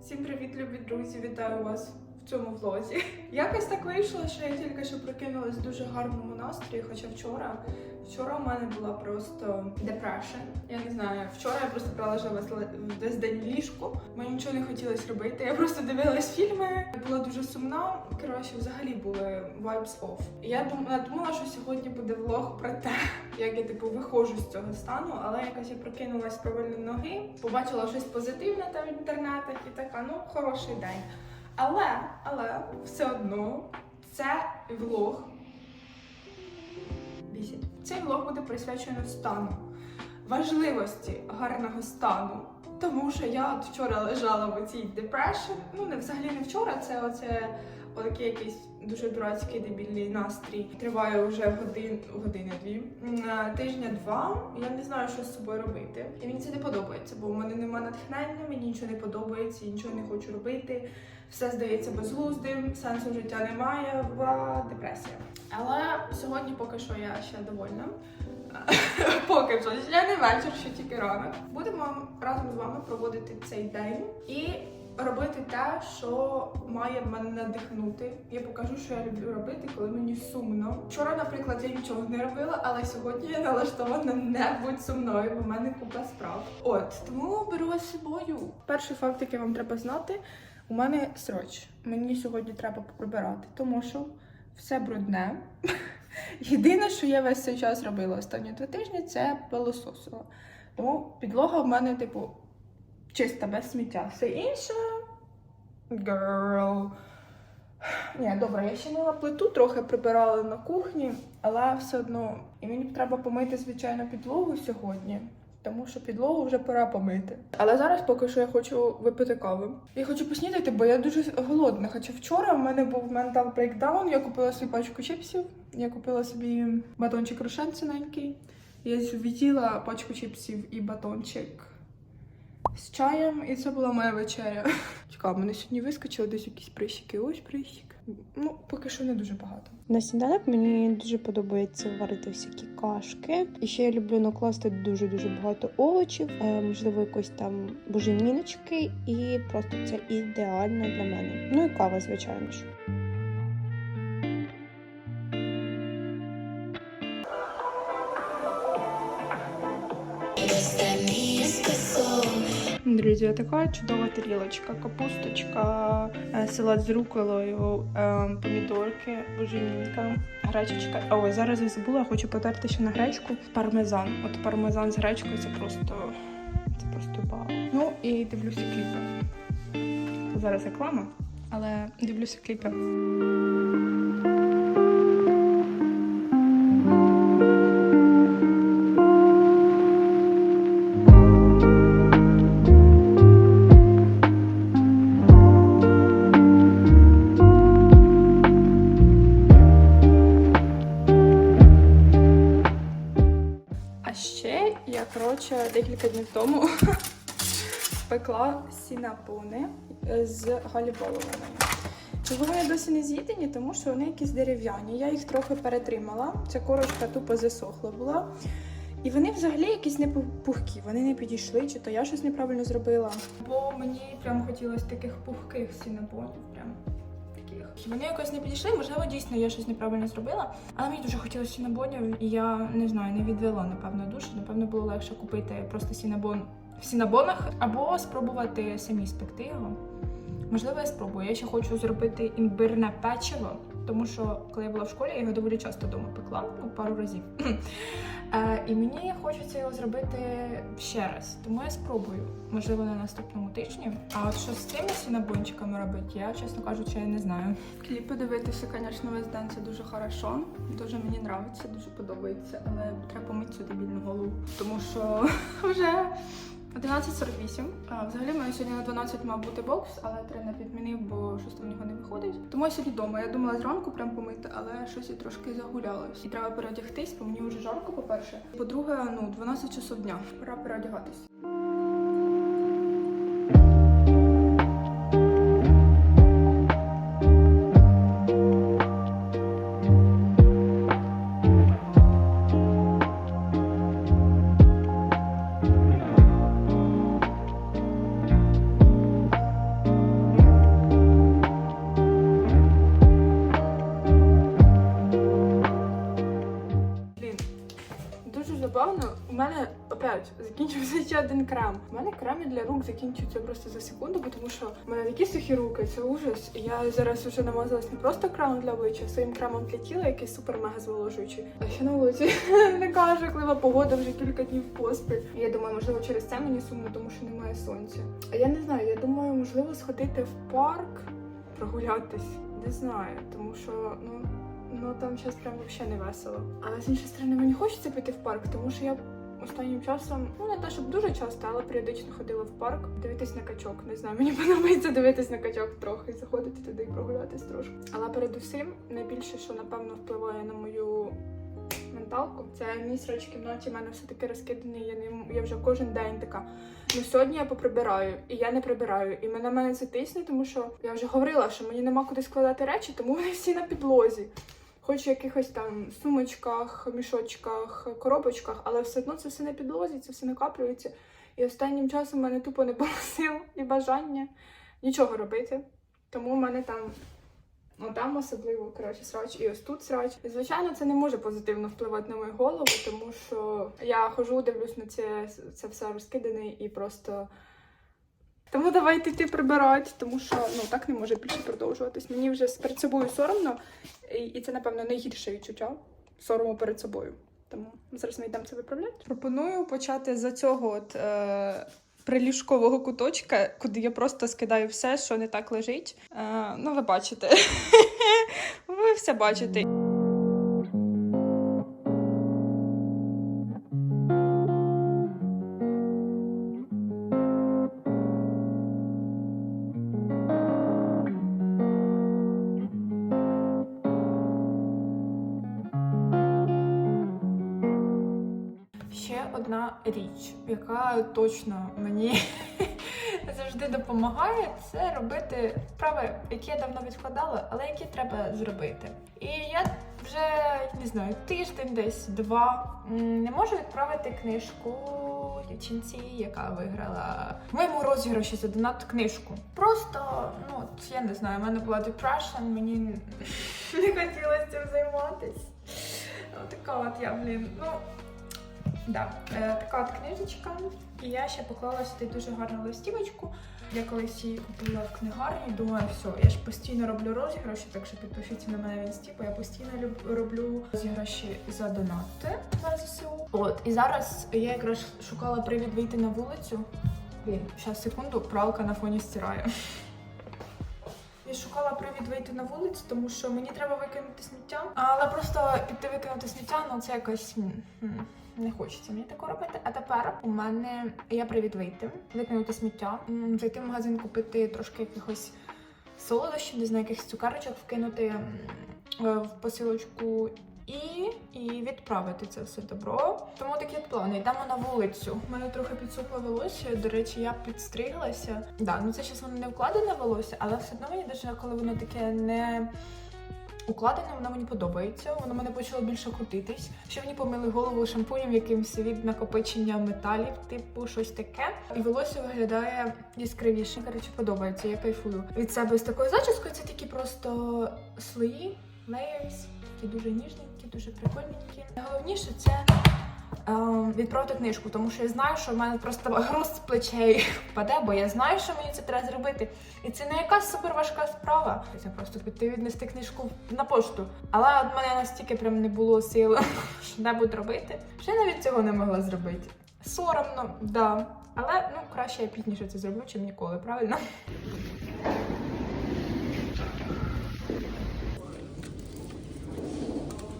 Всім привіт, любі друзі! Вітаю вас в цьому влозі. Якось так вийшло, що я тільки що прокинулась в дуже гарному настрої, хоча вчора. Вчора у мене була просто депрешн. Я не знаю, вчора я просто пролежала весь день ліжку. Мені нічого не хотілося робити. Я просто дивилась фільми, була дуже сумна. Коротше, взагалі були vibes off. Я думала, думала, що сьогодні буде влог про те, як я типу виходжу з цього стану, але якось я прокинулась з правильної ноги, побачила щось позитивне там в інтернетах і така, ну хороший день. Але, але все одно це влог. Бісить. Цей влог буде присвячений стану, важливості гарного стану. Тому що я от вчора лежала в цій депрешн. Ну не взагалі не вчора, це оце отакий якийсь дуже дурацький дебільний настрій. Триває вже годин, години-дві, тижня два. Я не знаю, що з собою робити. І мені це не подобається, бо в мене немає натхнення, мені нічого не подобається, нічого не хочу робити. Все здається безглуздим, сенсу життя немає, в депресія. Але сьогодні поки що я ще довольна. Поки що, ще не вечір, ще тільки ранок. Будемо разом з вами проводити цей день і робити те, що має мене надихнути. Я покажу, що я люблю робити, коли мені сумно. Вчора, наприклад, я нічого не робила, але сьогодні я налаштована не будь сумною, бо в мене купа справ. От тому беру з собою. Перший факт, який вам треба знати, у мене сроч. Мені сьогодні треба прибирати, тому що все брудне. Єдине, що я весь цей час робила останні два тижні, це пилососила. Тому підлога в мене, типу, чиста, без сміття. Все інше. Girl. Ні, добре, я ще мила плиту, трохи прибирала на кухні, але все одно. І мені треба помити, звичайно, підлогу сьогодні. Тому що підлогу вже пора помити. Але зараз поки що я хочу випити каву. Я хочу поснідати, бо я дуже голодна. Хоча вчора в мене був ментал брейкдаун, я купила собі пачку чіпсів, я купила собі батончик рошен ціненький. Я з'їла пачку чіпсів і батончик з чаєм, і це була моя вечеря. В мене сьогодні вискочили десь якісь прищики. Ось прищик. Ну, поки що не дуже багато. На сніданок мені дуже подобається варити всякі кашки. І ще я люблю накласти дуже дуже багато овочів, е, можливо, якось там буженіночки, і просто це ідеально для мене. Ну і кава, звичайно ж. Друзі, така чудова тарілочка, капусточка, е, салат з руколою, е, помідорки, буженінка, гречечка. Ой, зараз я забула, хочу потерти ще на гречку пармезан. От пармезан з гречкою це просто це просто вау. Ну і дивлюся кліпи. Зараз реклама, але дивлюся кліпи. Коротше, декілька днів тому пекла сінапони з галіболовиною. Чого вони досі не з'їдені, тому що вони якісь дерев'яні. Я їх трохи перетримала. Ця корочка тупо засохла була. І вони взагалі якісь не пухкі, вони не підійшли, чи то я щось неправильно зробила. Бо мені прям хотілося таких пухких сінапонів. Таких. Вони якось не підійшли, можливо, дійсно я щось неправильно зробила. Але мені дуже хотілося сінабонів, і я не знаю, не відвела, напевно, душу. Напевно, було легше купити просто сінабон в сінабонах або спробувати самі спекти його. Можливо, я спробую. Я ще хочу зробити імбирне печиво, тому що коли я була в школі, я його доволі часто вдома пекла, ну пару разів. Е, І мені хочеться його зробити ще раз, тому я спробую, можливо, на наступному тижні. А от що з цими сінабончиками робити, я чесно кажучи, не знаю. Кліпи дивитися, звісно, весь день це дуже хорошо. Дуже мені подобається, дуже подобається, але треба помити цю дебільну голову, тому що вже 11.48. А, Взагалі, маю сьогодні на 12 мав бути бокс, але тренер відмінив, бо щось там в нього не виходить. Тому я сьогодні вдома. Я думала зранку прям помити, але щось я трошки загулялась. І треба переодягтись, бо мені вже жарко, по-перше. По-друге, ну 12 часов дня. Пора переодягатись. Один крем. У мене креми для рук закінчуються просто за секунду, тому що в мене такі сухі руки, це ужас. Я зараз вже намазалась не просто кремом для обличчя, а своїм кремом для тіла, який супер мега зволожуючий. А ще на вулиці така жахлива погода вже кілька днів поспіль. Я думаю, можливо, через це мені сумно, тому що немає сонця. А я не знаю, я думаю, можливо, сходити в парк, прогулятись. Не знаю, тому що ну. Ну там зараз прям взагалі не весело. Але з іншої сторони, мені хочеться піти в парк, тому що я останнім часом, ну не те, щоб дуже часто, але періодично ходила в парк дивитись на качок. Не знаю, мені подобається дивитись на качок трохи, заходити туди і прогулятись трошки. Але передусім, найбільше, що напевно впливає на мою менталку, це мій срач в кімнаті. в мене все таки розкиданий. Я не я вже кожен день така. Ну сьогодні я поприбираю, і я не прибираю. І мене мене це тисне, тому що я вже говорила, що мені нема куди складати речі, тому вони всі на підлозі. Хоч в якихось там сумочках, мішочках, коробочках, але все одно це все на підлозі, це все накаплюється. І останнім часом в мене тупо не було сил і бажання нічого робити. Тому в мене там, ну там особливо коротше, срач, і ось тут срач. І звичайно, це не може позитивно впливати на мою голову, тому що я хожу, дивлюсь на це, це все розкидане і просто. Тому давайте йти прибирати, тому що ну так не може більше продовжуватись. Мені вже перед собою соромно, і, це, напевно, найгірше відчуття сорому перед собою. Тому зараз ми йдемо це виправляти. Пропоную почати з цього от е, приліжкового куточка, куди я просто скидаю все, що не так лежить. Е, ну, ви бачите. ви все бачите. Одна річ, яка точно мені завжди допомагає, це робити справи, які я давно відкладала, але які треба зробити. І я вже не знаю, тиждень десь два не можу відправити книжку дівчинці, яка виграла в моєму розіграші за донат книжку. Просто, ну я не знаю, в мене була depression, мені не хотілося цим займатися. Така от я, блін, ну. Да, е, така от книжечка. І я ще поклала сюди дуже гарну листівочку. Я колись її купила в книгарні. Думаю, все, я ж постійно роблю розіграші, так що підпишіться на мене в інсті, бо я постійно роблю розіграші за донати на ЗСУ. От і зараз я якраз шукала привід вийти на вулицю. Блін, зараз секунду, пралка на фоні стирає. Я шукала привід вийти на вулицю, тому що мені треба викинути сміття. Але просто піти викинути сміття, ну це якось не хочеться мені такого робити. А тепер у мене є привід вийти, викинути сміття, зайти в магазин, купити трошки якихось солодощів, не знаю, якихось цукарочок вкинути е, в посилочку. І, і відправити це все добро. Тому такі плани. Йдемо на вулицю. У мене трохи підсухло волосся. До речі, я підстриглася. Да, ну це щось воно не вкладене волосся, але все одно мені дуже, коли воно таке не укладене, воно мені подобається. Воно мене почало більше крутитись. Ще мені помили голову шампунем якимось від накопичення металів, типу щось таке. І волосся виглядає яскравіше. Коротше, подобається. Я кайфую. Від себе з такою зачіскою це такі просто слої, layers, такі дуже ніжненькі, дуже прикольненькі. Найголовніше це е, відправити книжку, тому що я знаю, що в мене просто груз з плечей впаде, бо я знаю, що мені це треба зробити. І це не якась супер важка справа. Це просто піти віднести книжку на пошту. Але от мене настільки прям не було сил що-небудь робити, я навіть цього не могла зробити. Соромно, да. Але ну краще я пізніше це зроблю, чим ніколи, правильно?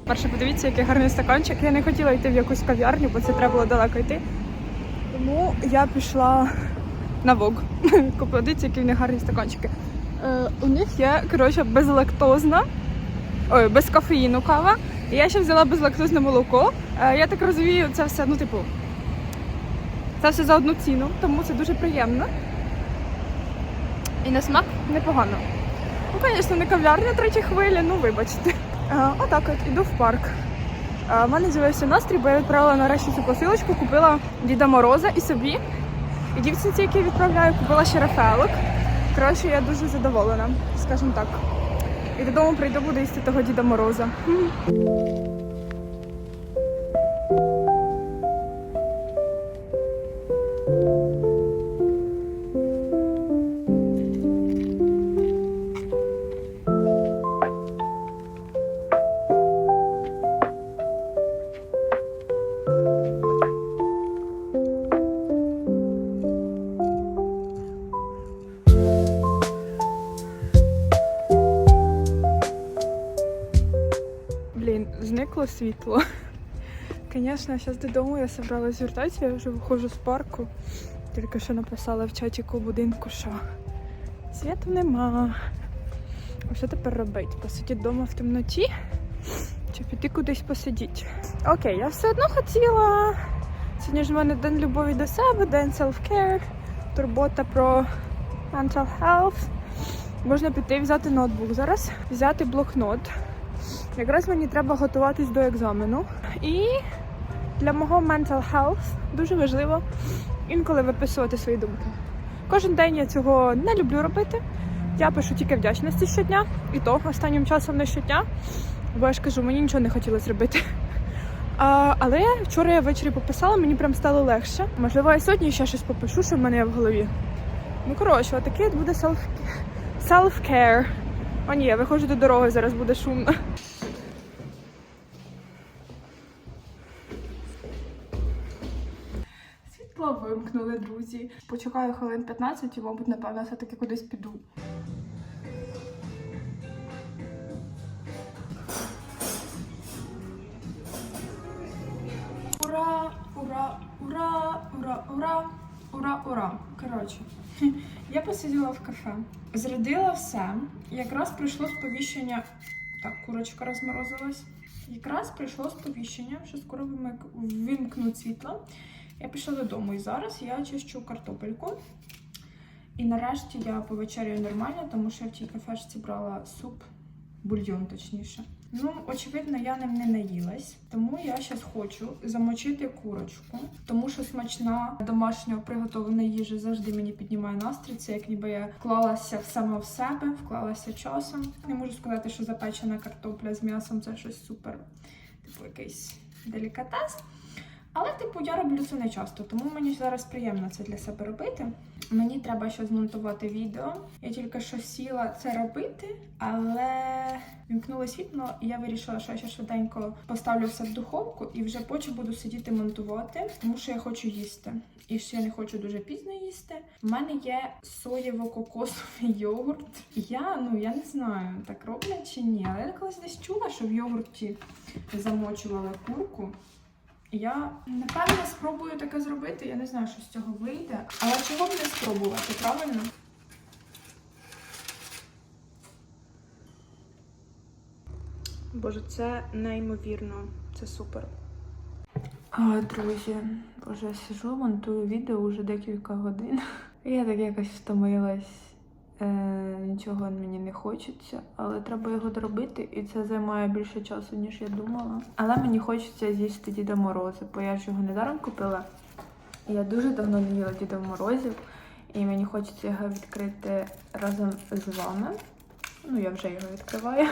Перше, подивіться, який гарний стаканчик. Я не хотіла йти в якусь кав'ярню, бо це треба було далеко йти. Тому я пішла на Вог. Подивіться, які в них гарні стаканчики. Е, у них є, коротше, безлактозна, ой, без кофеїну кава. Я ще взяла безлактозне молоко. Е, я так розумію, це все, ну, типу, це все за одну ціну, тому це дуже приємно. І на смак непогано. Ну, звісно, не кав'ярня третя хвиля, ну вибачте. А, отак от іду в парк. У мене з'явився настрій, бо я відправила нарешті цю посилочку, купила Діда Мороза і собі. І дівчинці, які відправляю, купила ще рафаелок. Коротше, я дуже задоволена, скажімо так. І додому прийду, буду їсти того Діда Мороза. Світло. Звісно, зараз додому я собралась вертатися, я вже виходжу з парку. Тільки що написала в чатіку будинку, що світу нема. А що тепер робити? Посидіти вдома в темноті чи піти кудись посидіти? Окей, я все одно хотіла. Сьогодні ж в мене день любові до себе, день self-care, турбота про mental health. Можна піти і взяти ноутбук зараз, взяти блокнот. Якраз мені треба готуватись до екзамену. І для мого mental health дуже важливо інколи виписувати свої думки. Кожен день я цього не люблю робити. Я пишу тільки вдячності щодня, і то останнім часом не щодня, бо я ж кажу, мені нічого не хотілося робити. А, але вчора я ввечері пописала, мені прям стало легше. Можливо, я сьогодні ще щось попишу, що в мене є в голові. Ну, коротше, отакий буде self- self-care. О, ні, я виходжу до дороги, зараз буде шумно. Вимкнули, друзі. Почекаю хвилин 15 і, мабуть, напевно, все-таки кудись піду. Ура! Ура! Ура! Ура! Ура! Ура! Ура! Коротше, я посиділа в кафе, зрядила все. Якраз прийшло сповіщення. Так, курочка розморозилась. Якраз прийшло сповіщення, що скоро вимкнуть світло. Я пішла додому і зараз я чищу картопельку. І нарешті я повечеряю нормально, тому що я в тій кафешці брала суп, бульйон точніше. Ну, очевидно, я ним не наїлась, тому я зараз хочу замочити курочку, тому що смачна домашньо приготовлена їжа завжди мені піднімає настрій. Це як ніби я вклалася сама в себе, вклалася часом. Не можу сказати, що запечена картопля з м'ясом це щось супер, типу якийсь делікатес. Але, типу, я роблю це не часто, тому мені зараз приємно це для себе робити. Мені треба ще змонтувати відео. Я тільки що сіла це робити, але вімкнуло світло, і я вирішила, що я ще швиденько поставлю все в духовку і вже потім буду сидіти монтувати, тому що я хочу їсти. І ще я не хочу дуже пізно їсти. У мене є соєво-кокосовий йогурт. Я ну я не знаю, так роблять чи ні. Але я колись десь чула, що в йогурті замочували курку. Я напевно спробую таке зробити. Я не знаю, що з цього вийде. Але чого б не спробувати, правильно? Боже, це неймовірно, це супер. А, друзі, боже, я сижу, монтую відео вже декілька годин. Я так якось втомилась. Е, нічого мені не хочеться, але треба його доробити, і це займає більше часу, ніж я думала. Але мені хочеться з'їсти Діда Мороза, бо я ж його недаром купила. Я дуже давно не їла Діда Морозів, і мені хочеться його відкрити разом з вами. Ну, я вже його відкриваю.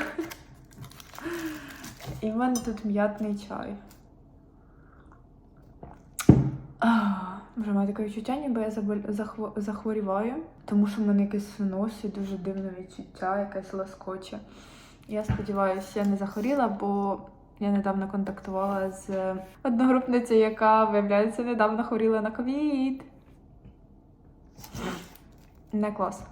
І в мене тут м'ятний чай. Ах, Вже маю таке відчуття, ніби я захво- захворіваю, тому що в мене якесь носі дуже дивне відчуття, якесь лоскоче. Я сподіваюся, я не захворіла, бо я недавно контактувала з одногрупницею, яка, виявляється, недавно хворіла на ковід. Не клас.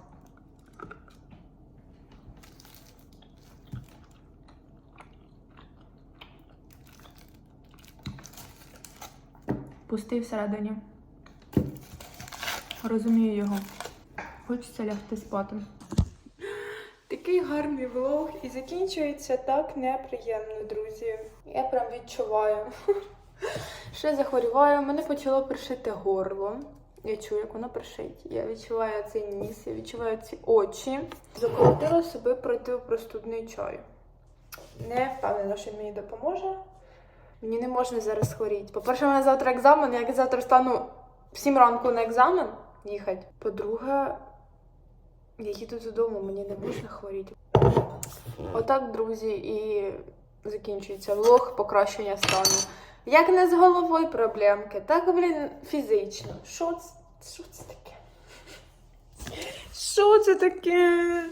Пустий всередині. Розумію його. Хочеться лягти спати. Такий гарний влог і закінчується так неприємно, друзі. Я прям відчуваю. Ще захворіваю, мене почало пришити горло. Я чую, як воно пришить. Я відчуваю цей ніс, я відчуваю ці очі. Заколотила собі противопростудний чай. Не впевнена, що мені допоможе. Мені не можна зараз хворіти. По-перше, у мене завтра екзамен, як я завтра стану в 7 ранку на екзамен їхати. По-друге, я їду додому, мені не можна хворіти. Отак, друзі, і закінчується влог покращення стану. Як не з головою проблемки, так, блін, фізично. Що це, що це таке? Що це таке?